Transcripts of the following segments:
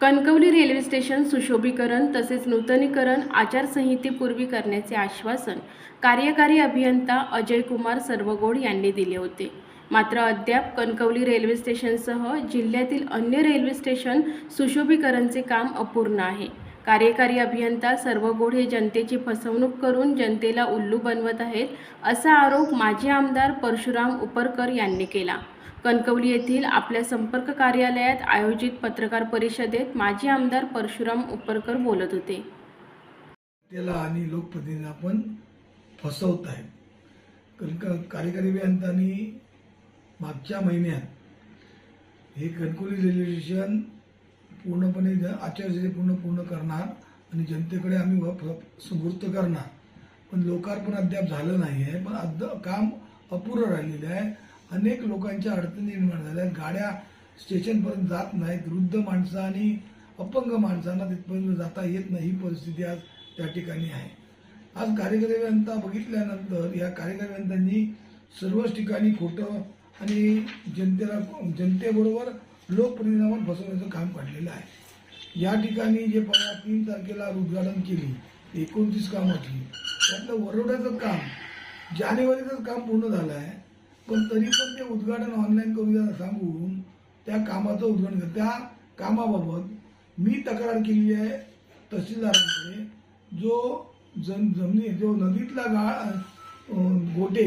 Kankavli railway station सुशोभीकरण तसेच नूतनीकरण आचारसंहितेपूर्वी करण्याचे आश्वासन कार्यकारी अभियंता अजय कुमार सर्वगोड यांनी दिले होते. मात्र अद्याप कणकवली रेल्वे स्टेशनसह जिल्ह्यातील अन्य रेल्वे स्टेशन सुशोभीकरणचे काम अपूर्ण आहे. कार्यकारी अभियंता सर्वगोड हे जनतेची फसवणूक करून जनतेला उल्लू बनवत आहेत असा आरोप माजी आमदार परशुराम उपरकर यांनी केला. कणकवली येथील आपल्या संपर्क कार्यालयात आयोजित पत्रकार परिषदेत माजी आमदार परशुराम उपरकर बोलत होते. त्याला आणि लोकप्रतिनिधींना आपण फसवत आहे कारण का कार्यकारी अभियंत्यांनी मागच्या महिन्यात हे कणकवली रेल्वे स्टेशन पूर्णपणे ज- आचारसंहिता पूर्ण पूर्ण करणार आणि जनतेकडे आम्ही व- करणार. पण लोकार्पण अद्याप झालं नाही आहे. पण अद्याप काम अपुरं राहिलेलं आहे. अनेक लोकांच्या अडचणी निर्माण झाल्या. आहेत गाड्या स्टेशनपर्यंत जात नाहीत. वृद्ध माणसं आणि अपंग माणसांना तिथपर्यंत जाता येत नाही ही परिस्थिती आज त्या ठिकाणी आहे. आज कार्यकारी बघितल्यानंतर या कार्यकर्त्यांनी सर्वच ठिकाणी खोटं आणि जनतेला जनतेबरोबर लोकप्रतिनिधींना फसवण्याचं काम काढलेलं आहे. या ठिकाणी जे परवा तीन तारखेला उद्घाटन केली एकोणतीस कामाची त्यातलं वरोड्याचं काम जानेवारीचं काम पूर्ण झालं आहे. पण तरी पण ते उद्घाटन ऑनलाईन करूया सांगून त्या कामाचं उद्घाटन त्या कामाबाबत मी तक्रार केली आहे तहसीलदारांकडे. जो जम जमिनी जो नदीतला गाळ गोटे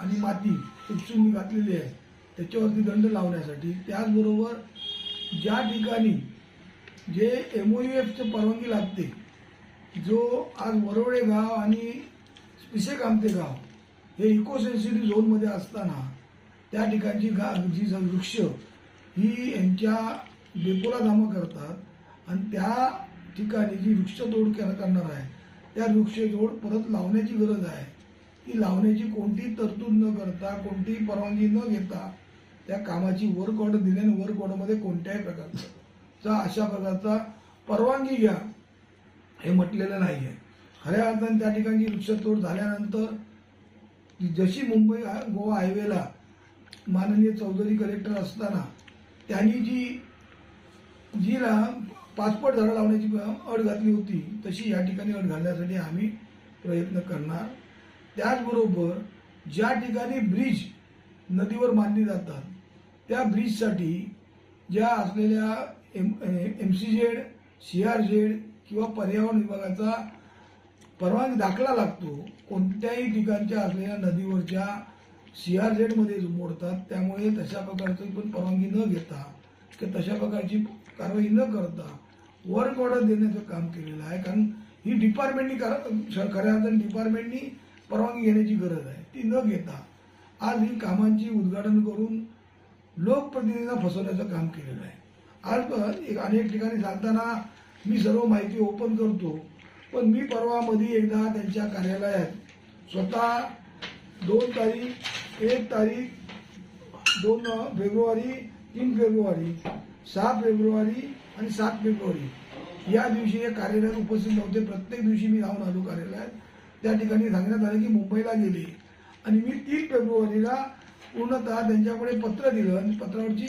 आणि माती उपसून घातलेली आहे त्याच्यावरती दंड लावण्यासाठी त्याचबरोबर ज्या ठिकाणी जे एम ओ एफचं परवानगी लागते जो आज वरवडे गाव आणि पिसे कामते गाव हे इको सेन्सिटिव्ह झोनमध्ये असताना त्या ठिकाणची गा जी वृक्ष ही यांच्या डेपोला जमा करतात आणि त्या ठिकाणी जी वृक्षतोड कर- करणार आहे त्या वृक्षतोड परत लावण्याची गरज आहे. ती लावण्याची कोणतीही तरतूद न करता कोणतीही परवानगी न घेता त्या कामाची वर्क ऑर्डर दिल्याने वर्क ऑर्डरमध्ये कोणत्याही प्रकारचा अशा प्रकारचा परवानगी घ्या हे म्हटलेलं नाही आहे खऱ्या अर्थाने त्या ठिकाणी वृक्षतोड झाल्यानंतर जशी मुंबई गोवा हायवेला माननीय चौधरी कलेक्टर असताना त्यांनी जी जीला पासपोर्ट झाडं लावण्याची अट घातली होती तशी या ठिकाणी अट घालण्यासाठी आम्ही प्रयत्न करणार. त्याचबरोबर ज्या ठिकाणी ब्रिज नदीवर मानली जातात त्या ब्रिजसाठी ज्या असलेल्या M M C Z C R Z किंवा पर्यावरण विभागाचा परवानगी दाखला लागतो. कोणत्याही ठिकाणच्या असलेल्या नदीवरच्या सी आर झेडमध्ये मोडतात. त्यामुळे तशा प्रकारची पण परवानगी न घेता किंवा तशा प्रकारची कारवाई न करता वर्क ऑर्डर देण्याचं काम केलेलं आहे. कारण ही डिपार्टमेंटनी कर- खऱ्या अर्थाने डिपार्टमेंटनी परवानगी घेण्याची गरज आहे. ती न घेता आज ही कामांची उद्घाटन करून लोकप्रतिनिधींना फसवण्याचं काम केलेलं आहे. आज पण एक अनेक ठिकाणी सांगताना मी सर्व माहिती ओपन करतो. पण मी परवा मध्ये एकदा त्यांच्या कार्यालयात स्वतः दोन तारीख एक तारीख दोन फेब्रुवारी तीन फेब्रुवारी सहा फेब्रुवारी आणि सात फेब्रुवारी. या दिवशी हे कार्यालयात उपस्थित नव्हते. प्रत्येक दिवशी मी जाऊन आलो कार्यालयात. त्या ठिकाणी सांगण्यात आलं की मुंबईला गेले. आणि मी तीन फेब्रुवारीला पूर्णतः त्यांच्याकडे पत्र दिलं आणि पत्रावरची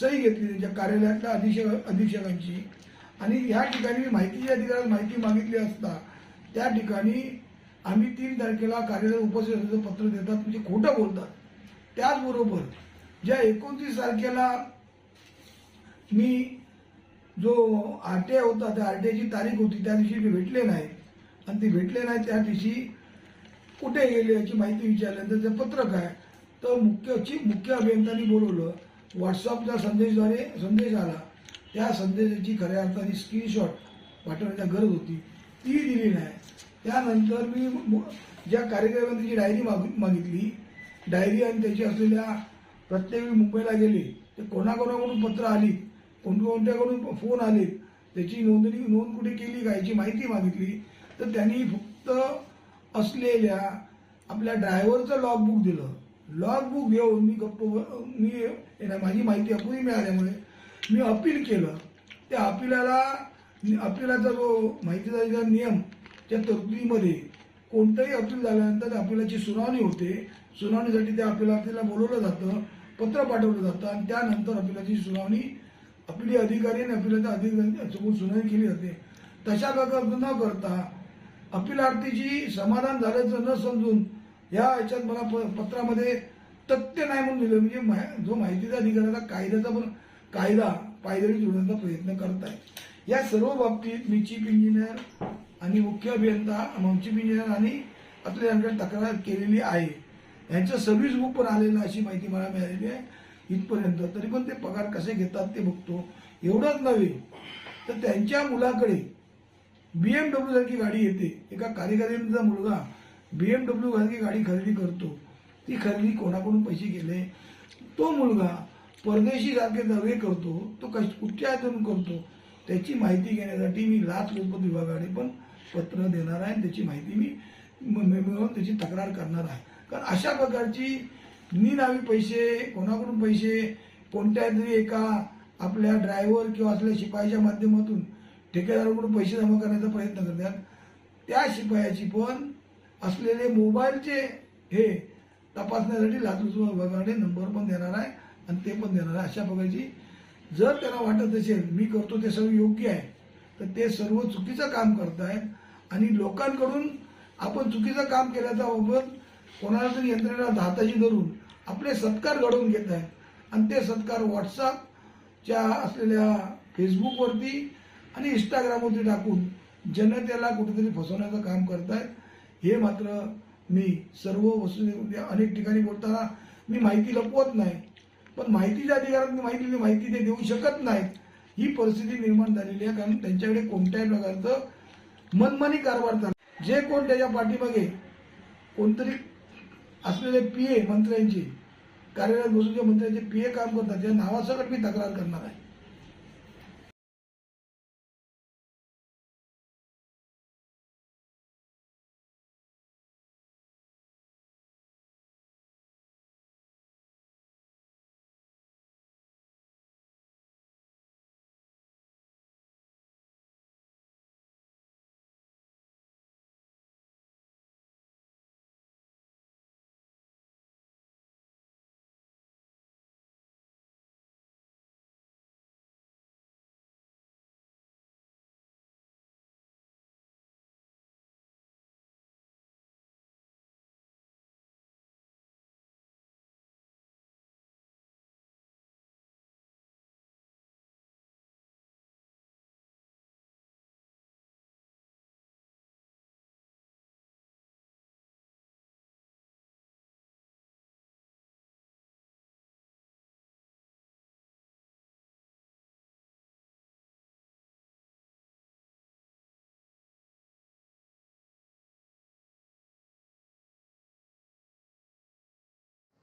सही घेतली त्यांच्या कार्यालयातल्या अधीक्षक अधीक्षकांची. आणि या ठिकाणी मी माहितीच्या अधिकाऱ्याला माहिती मागितली असता त्या ठिकाणी आम्ही तीन तारखेला कार्यरत उपस्थित असल्याचं पत्र देतात म्हणजे खोटं बोलतात. त्याचबरोबर ज्या एकोणतीस तारखेला मी जो आर टी आय होता त्या आर टी आयची तारीख होती त्या दिवशी मी भेटले नाही. आणि ते भेटले नाही त्या दिवशी कुठे गेले याची माहिती विचारल्यानंतर ते पत्रक आहे. तर मुख्य मुख्य अभियंत्यांनी बोलवलं व्हॉट्सअपच्या संदेशद्वारे संदेश आला. त्या संदेशाची खऱ्या अर्थाने स्क्रीनशॉट पाठवण्याची गरज होती. ती दिली नाही. त्यानंतर मी ज्या ज्या त्याची डायरी माग मागितली डायरी आणि त्याची असलेल्या प्रत्येक वेळी मुंबईला गेले ते कोणाकोणाकडून पत्र आली कोणकोणत्याकडून फोन आले त्याची नोंदणी नोंद कुठे केली का याची माहिती मागितली तर त्यांनी फक्त असलेल्या आपल्या ड्रायव्हरचं लॉगबुक दिलं. लॉगबुक घेऊन मी गप्प मी माझी माहिती अपुरी मिळाल्यामुळे मी अपील केलं. त्या अपिलाला अपिलाचा जो माहितीचा नियम त्या तरतुदीमध्ये कोणतंही अपील झाल्यानंतर अपिलाची सुनावणी होते सुनावणीसाठी त्या अपिलातीला बोलवलं जातं पत्र पाठवलं जातं आणि त्यानंतर अपिलाची सुनावणी आपली अधिकारी आणि अपिलाच्या अधिकारी समोर सुनावणी केली जाते. तशा प्रकारचं न करता अपिलार्थीची समाधान झाल्याचं न समजून या याच्यात मला प- पत्रामध्ये तथ्य नाही म्हणून दिलं. म्हणजे जो माहितीचा अधिकाऱ्याचा कायद्याचा पण कायदा पायदळी जोडण्याचा प्रयत्न करत आहे या सर्व बाबतीत मी चीफ इंजिनियर आणि मुख्य अभियंता चीफ इंजिनियर आणि आपल्या यांकडे तक्रार केलेली आहे. यांचं सर्व्हिस बुक पण आलेलं अशी माहिती मला मिळालेली आहे इथपर्यंत. तरी पण ते पगार कसे घेतात ते बघतो. एवढंच नव्हे तर त्यांच्या मुलाकडे बीएमडब्ल्यू सारखी गाडी येते. एका कार्यकारिणीचा मुलगा बी एम सारखी गाडी खरेदी करतो. ती खरेदी कोणाकडून पैसे गेले तो मुलगा परदेशी सारखे दर्वे करतो तो कश कुठच्या ह्यातून करतो त्याची माहिती घेण्यासाठी मी लाच लाचलुचपत विभागाने पण पत्र देणार आहे आणि त्याची माहिती मी मिळवून त्याची तक्रार करणार आहे. कारण अशा प्रकारची निनावी पैसे कोणाकडून पैसे कोणत्या तरी एका आपल्या ड्रायव्हर किंवा असल्या शिपायाच्या माध्यमातून ठेकेदाराकडून पैसे जमा करण्याचा प्रयत्न करतात. त्या शिपायाची पण असलेले मोबाईलचे हे तपासण्यासाठी लातूर विभागाने नंबर पण देणार आहे. आणि ते पण देणार अशा प्रकारची जर त्याला वाटत असेल मी करतो ते सर्व योग्य आहे तर ते सर्व चुकीचं काम करतायत आणि लोकांकडून आपण चुकीचं काम केल्याचा बाबत कोणाला तरी यंत्रणेला हाताशी धरून आपले सत्कार घडवून घेत आहेत आणि ते सत्कार व्हॉट्सअपच्या असलेल्या फेसबुकवरती आणि इंस्टाग्रामवरती टाकून जनतेला कुठेतरी फसवण्याचं काम करतायत. हे मात्र मी सर्व वस्तू अनेक ठिकाणी बोलताना मी माहिती लपवत नाही. पण माहितीच्या अधिकारात माहिती माहिती ते देऊ शकत नाहीत ही परिस्थिती निर्माण झालेली आहे कारण त्यांच्याकडे कोणत्याही प्रकारचं मनमानी कारभार चालला जे कोण त्याच्या पाठीमागे कोणतरी असलेले पी ए मंत्र्यांचे कार्यरत बसून मंत्र्यांचे पी ए काम करतात त्या नावासकट मी तक्रार करणार आहे.